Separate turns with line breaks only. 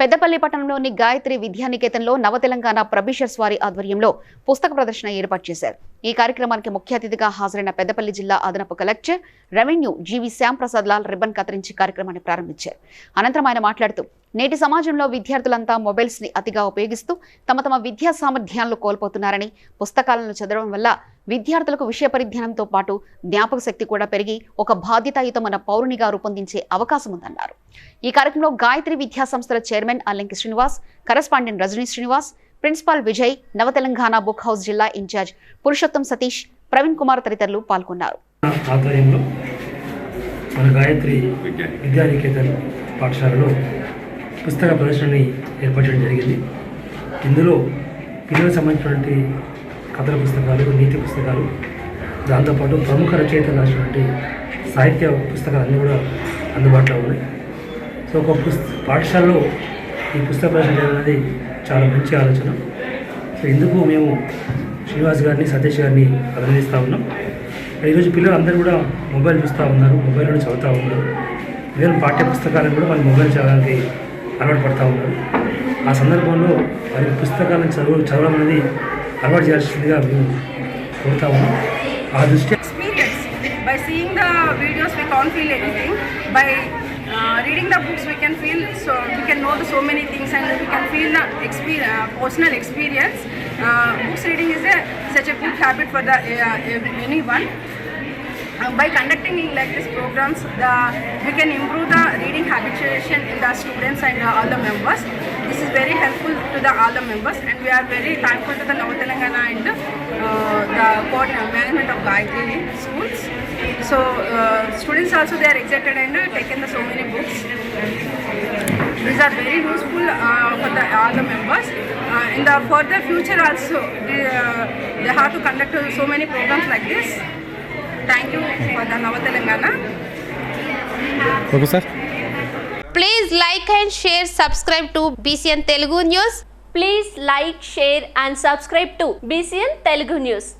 పెద్దపల్లి పట్టణంలోని గాయత్రి విద్యానికేతన్లో నవతెలంగాణ ప్రభిషర్స్ వారి ఆధ్వర్యంలో పుస్తక ప్రదర్శన ఏర్పాటు చేశారు. ఈ కార్యక్రమానికి ముఖ్య అతిథిగా హాజరైన పెద్దపల్లి జిల్లా అదనపు collector revenue GV Shyamprasad Lal ribbon కత్తిరించి కార్యక్రమాన్ని ప్రారంభించారు. అనంతరం ఆయన మాట్లాడుతూ నేటి సమాజంలో విద్యార్థులంతా మొబైల్స్ని అతిగా ఉపయోగిస్తూ తమ తమ విద్యా సామర్థ్యాలను కోల్పోతున్నారని పుస్తకాలను చదవడం వల్ల విద్యార్థులకు విషయ పరిజ్ఞానంతో పాటు జ్ఞాపక శక్తి కూడా పెరిగి ఒక బాధ్యతాయుతమైన పౌరునిగా రూపొందించే అవకాశం ఉందన్నారు. ఈ కార్యక్రమంలో గాయత్రి విద్యా సంస్థల chairman Allanki Srinivas correspondent Rajani Srinivas principal Vijay Navatelangana book house జిల్లా ఇన్ఛార్జ్ పురుషోత్తం సతీష్ ప్రవీణ్ కుమార్ తదితరులు పాల్గొన్నారు.
ఆధ్వర్యంలో మన గాయత్రి విద్యానికేతన్ పాఠశాలలో పుస్తక ప్రదర్శనని ఏర్పరచడం జరిగింది. ఇందులో పిల్లలకు సంబంధించినటువంటి కథల పుస్తకాలు నీతి పుస్తకాలు దాంతోపాటు ప్రముఖ రచయితలు రాసినటువంటి సాహిత్య పుస్తకాలన్నీ కూడా అందుబాటులో ఉన్నాయి. సో ఒక పుస్త పాఠశాలలో ఈ పుస్తక ప్రదర్శన అనేది చాలా మంచి ఆలోచన. సో ఇందుకు మేము శ్రీనివాస్ గారిని సతీష్ గారిని అభినందిస్తూ ఉన్నాం. ఈరోజు పిల్లలు అందరూ కూడా మొబైల్ చూస్తూ ఉన్నారు మొబైల్లో చదువుతూ ఉన్నారు. ఈవెన్ పాఠ్య పుస్తకాలను కూడా వాళ్ళు మొబైల్ చదవడానికి అలవాటు పడుతూ ఉన్నారు. ఆ సందర్భంలో వారి పుస్తకాలను చదువు చదవడం అనేది అలవాటు చేయాల్సిందిగా మేము కోరుతా ఉన్నాం. ఆ దృష్ట్యా.
By seeing the videos, we can't feel anything. By uh, reading the books, we can feel so we can know the so many things and we can feel the experience, uh, personal experience. Uh, books reading is a, such a good habit for the uh, anyone. By conducting like these programs, the, we can improve the reading habituation in the students and all the members. This is very helpful to the all the members, and we are very thankful to the North Telangana and the management of Gayatri schools. So uh, students also they are excited and uh, taken the so many books. These are very useful uh, for the, all the members. Uh, in the for the future also, they, uh, they have to conduct uh, so many programs like this. Thank you for the Nava Telangana.
Okay, sir.
Please like and share, subscribe to BCN Telugu News.
Please like, share and subscribe to BCN Telugu News.